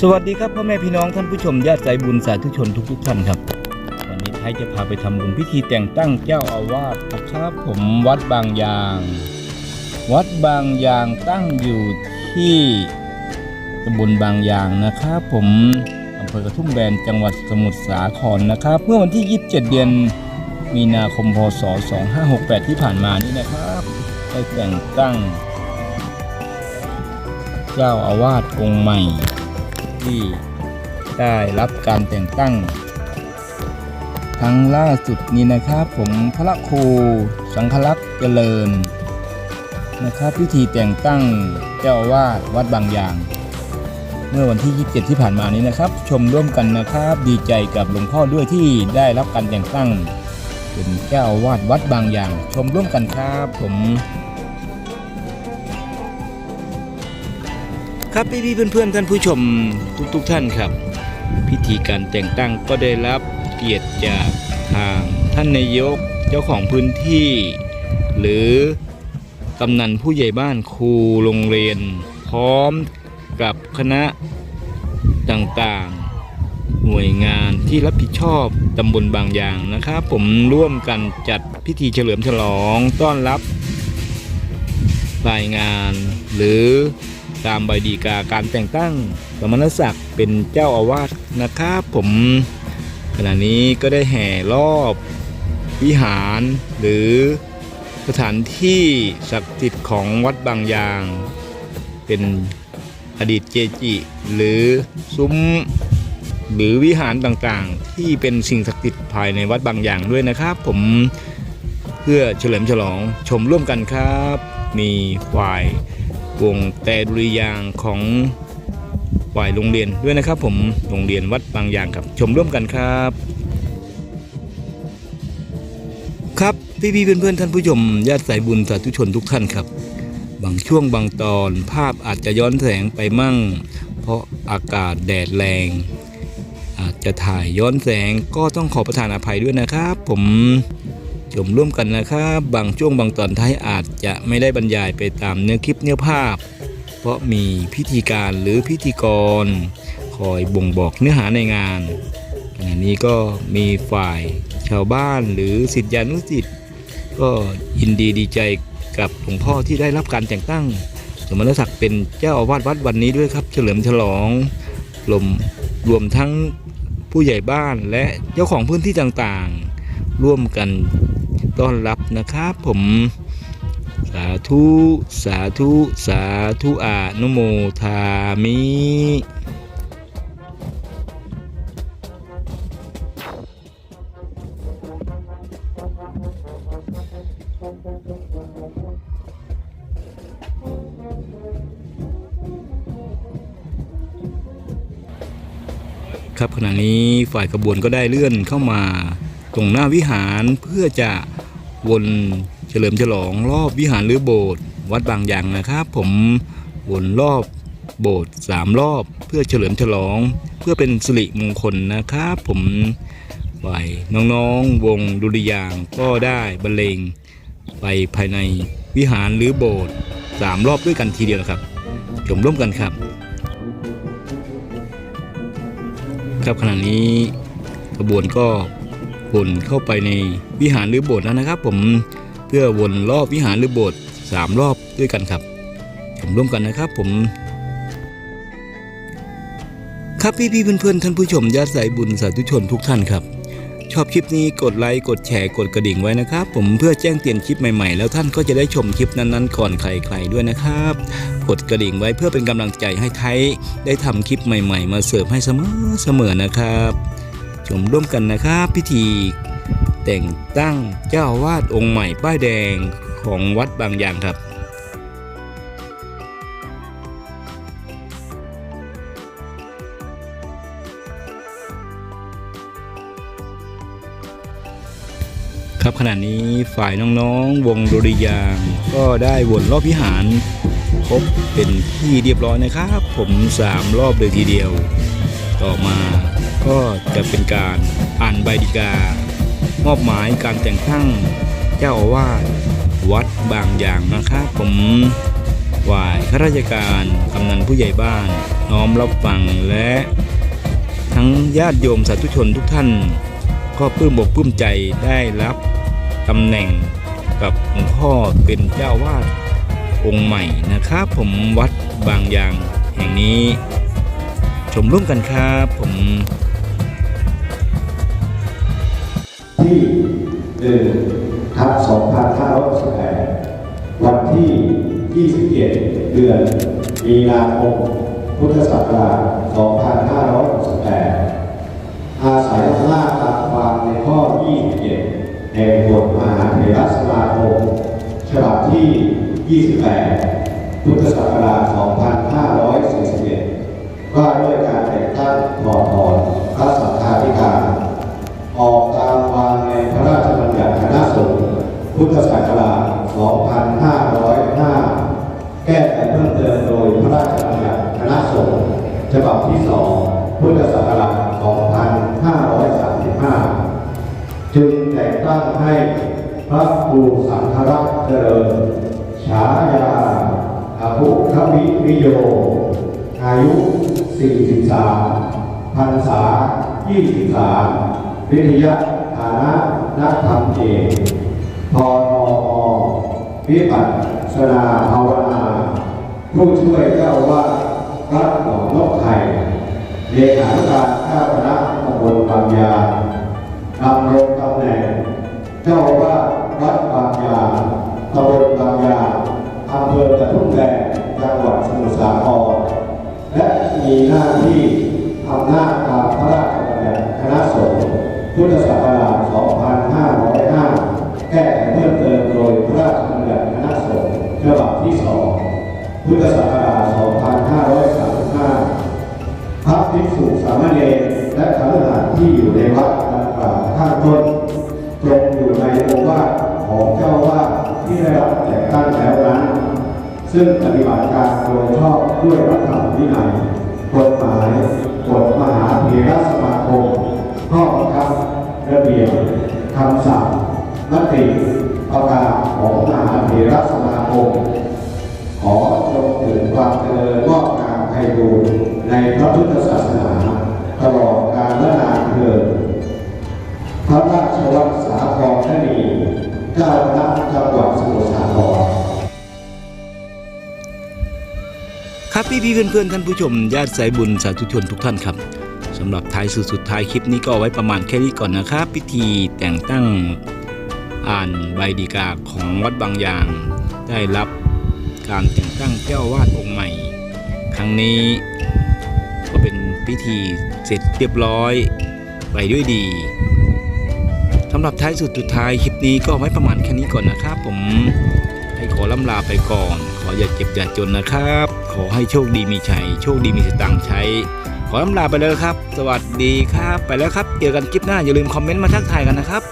สวัสดีครับพ่อแม่พี่น้องท่านผู้ชมญาติสายบุญสาธุชนทุก ๆ ท่านครับ วันนี้ไทยจะพาไปทำบุญพิธีแต่งตั้งเจ้าอาวาสนะครับผมวัดบางยาง วัดบางยางตั้งอยู่ที่ตำบลบางยางนะครับผมอำเภอกระทุ่มแบนจังหวัดสมุทรสาครนะครับ เมื่อวันที่ 27 เดือนมีนาคมพศ 2568 ที่ผ่านมานี่นะครับได้แต่งตั้ง เจ้าอาวาสองค์ใหม่ ที่ได้รับการแต่งตั้งครั้งล่าสุดนี้นะครับ ผมพระครูสังฆลักษณ์เจริญนะครับพิธีแต่งตั้งเจ้าอาวาสวัดบางยาง เมื่อวันที่ 27 ที่ผ่านมานี้นะครับ ชมร่วมกันนะครับ ดีใจกับหลวงพ่อด้วยที่ได้รับการแต่งตั้ง เป็นเจ้าอาวาสวัดบางยาง ชมร่วมกันครับผม ครับพี่ๆเพื่อนๆท่านผู้ชมทุกๆท่านครับ พิธีการแต่งตั้งก็ได้รับเกียรติจากทางท่านนายกเจ้าของพื้นที่ หรือกำนันผู้ใหญ่บ้านครูโรงเรียน พร้อมกับคณะต่างๆ หน่วยงานที่รับผิดชอบตำบลบางอย่างนะครับ ผมร่วมกันจัดพิธีเฉลิมฉลองต้อนรับรายงานหรือ ตามใบดีกาการแต่งตั้งสมณศักดิ์เป็นเจ้าอาวาสนะครับผมขณะนี้ก็ได้แห่รอบวิหารหรือสถานที่ศักดิ์สิทธิ์ของวัดบางยาง เป็นอดีตเจจิ หรือซุ้มหรือวิหารต่างๆ ที่เป็นสิ่งศักดิ์สิทธิ์ภายในวัดบางอย่างด้วยนะครับ ผมเพื่อเฉลิมฉลองชมร่วมกันครับ มีฝ่าย วงแต่ดุริยางของฝ่ายโรงเรียนด้วยนะครับ ผมโรงเรียนวัดบางอย่างครับ ชมร่วมกันครับ ครับพี่ๆเพื่อนๆท่านผู้ชมญาติสายบุญสาธุชนทุกท่านครับ บางช่วงบางตอนภาพอาจจะย้อนแสงไปมั่ง เพราะอากาศแดดแรง อาจจะถ่ายย้อนแสงก็ต้องขอประทานอภัยด้วยนะครับ ผม ชมร่วมกันนะครับ บางช่วงบางตอนท้ายอาจจะไม่ได้บรรยายไปตามเนื้อคลิปเนื้อภาพ เพราะมีพิธีการหรือพิธีกร คอยบ่งบอกเนื้อหาในงานขณะนี้ก็มีฝ่ายชาวบ้านหรือสิทธิานุสิทธิ์ก็ยินดีดีใจกับหลวงพ่อที่ได้รับการแต่งตั้ง สมณศักดิ์เป็นเจ้าอาวาสวัดวันนี้ด้วยครับ เฉลิมฉลองลมรวมทั้งผู้ใหญ่บ้านและเจ้าของพื้นที่ต่างๆ ร่วมกัน ต้อนรับนะครับ ผมสาธุสาธุสาธุอานุโมทามิครับขณะนี้ฝ่ายขบวนก็ได้เลื่อนเข้ามาตรงหน้าวิหารเพื่อจะ วนเฉลิมฉลองรอบวิหารหรือโบสถ์วัดบางอย่างนะครับ ผมวนรอบโบสถ์สามรอบเพื่อเฉลิมฉลอง เพื่อเป็นสิริมงคลนะครับ ผมฝ่ายน้องๆวงดุริยางก็ได้บรรเลงไปภายในวิหารหรือโบสถ์สามรอบด้วยกันทีเดียวนะครับชมร่วมกันครับ ครับขณะนี้ขบวนก็ วนเข้าไปในวิหารหรือโบสถ์แล้วนะครับ ผมเพื่อวนรอบวิหารหรือโบสถ์สามรอบด้วยกันครับชมร่วมกันนะครับ ผม ครับพี่พี่ๆเพื่อนๆท่านผู้ชมญาติสายบุญสาธุชนทุกท่านครับ ชอบคลิปนี้กดไลค์กดแชร์กดกระดิ่งไว้นะครับ ผมเพื่อแจ้งเตือนคลิปใหม่ๆ แล้วท่านก็จะได้ชมคลิปนั้นๆก่อนใครๆด้วยนะครับกดกระดิ่งไว้เพื่อเป็นกำลังใจให้ไทยได้ทำคลิปใหม่ ๆ มาเสิร์ฟให้เสมอเสมอนะครับ ชมร่วมกันนะครับ พิธี แต่งตั้งเจ้าวาดองค์ใหม่ป้ายแดงของวัดบางอย่างครับครับขณะนี้ฝ่ายน้องๆ วงดุริยางก็ได้วนรอบพิหาร ครบเป็นที่เรียบร้อยนะครับ ผมสามรอบเลยทีเดียว ต่อมาก็จะเป็นการอ่านใบดีกามอบหมายการแต่งตั้งเจ้าอาวาสวัดบางอย่างนะครับ ผมฝ่ายข้าราชการกำนันผู้ใหญ่บ้าน น้อมรับฟังและ ทั้งญาติโยมสาธุชนทุกท่าน ก็ปลื้มอกปลื้มใจได้รับตำแหน่งกับหลวงพ่อเป็นเจ้าวาดองค์ใหม่นะครับ ผมวัดบางอย่างแห่งนี้ ชมร่วมกันครับผมที่1ทับ2568วันที่27เดือนมีนาคมพุทธศักราช2568อาศัยอำนาจตามความในข้อ27แห่งกฎมหาเถรสมาคมฉบับที่ 28 พุทธศักราช 2541ว่าด้วย ถอดถอนพระสังฆาธิการ ออกตามวางในพระราชบัญญัติคณะสงฆ์พุทธศักราช 2505 แก้ไขเพิ่มเติมโดยพระราชบัญญัติคณะสงฆ์ฉบับที่ 2 พุทธศักราช 2535 จึงแต่งตั้งให้พระครูสังฆรักษ์เจริญ ฉายาอาภุควิวิโย อายุ 43 พรรษา23วิทยาฐานะนักธรรมเอกพอทอวิปัสสนาภาวนา ผู้ช่วยเจ้าอาวาดวัดหนองนกไข่เลขาธิการเจ้าคณะตำบลบางยาดำรงตำแหน่ง เจ้าอาวาวัดบางยาตำบลบางยาอำเภอกระทุ่มแบนจังหวัดสมุทรสาครและมีหน้าที่ อำนาจตามพระราชบัญญัติคณะสงฆ์พุทธศักราช 2505 แก้ไขเพิ่มเติมโดยพระราชบัญญัติคณะสงฆ์ฉบับที่ 2 พุทธศักราช 2535 พระภิกษุสามเณรและคฤหัสถ์ที่อยู่ในวัดดังกล่าวข้างต้นตรงอยู่ในโอวาทของเจ้าอาวาดที่ได้รับแต่งตั้งแล้วนั้น ซึ่งปฏิบัติการโดยชอบด้วยรัฐธรรมวินัยกฎหมาย กฎมหาเถรสมาคมข้อบังคับระเบียบคำสั่งมติประกาศของมหาเถรสมาคม ขอจงถึงความเจริญงอกงามไพบูรณ์ในพระพุทธศาสนา ครับพี่พี่เพื่อนๆท่านผู้ชมญาติสายบุญสาธุชนทุกท่านครับสำหรับท้ายสุดสุดท้ายคลิปนี้ก็ไว้ประมาณแค่นี้ก่อนนะครับ พิธีแต่งตั้งอ่านใบดีกาของวัดบางยาง ได้รับการแต่งตั้งเจ้าวาดองค์ใหม่ ครั้งนี้ก็เป็นพิธีเสร็จเรียบร้อยไปด้วยดีสำหรับท้ายสุดสุดท้ายคลิปนี้ก็ไว้ประมาณแค่นี้ก่อนนะครับ ผมให้ขอล่ำลาไปก่อน ออย่าเจ็บอย่าจนนะครับ ขอให้โชคดีมีชัย โชคดีมีสตังค์ใช้ ขอลำลาไปเลยครับ สวัสดีครับ ไปแล้วครับ เจอกันคลิปหน้าอย่าลืมคอมเมนต์มาทักทายกันนะครับ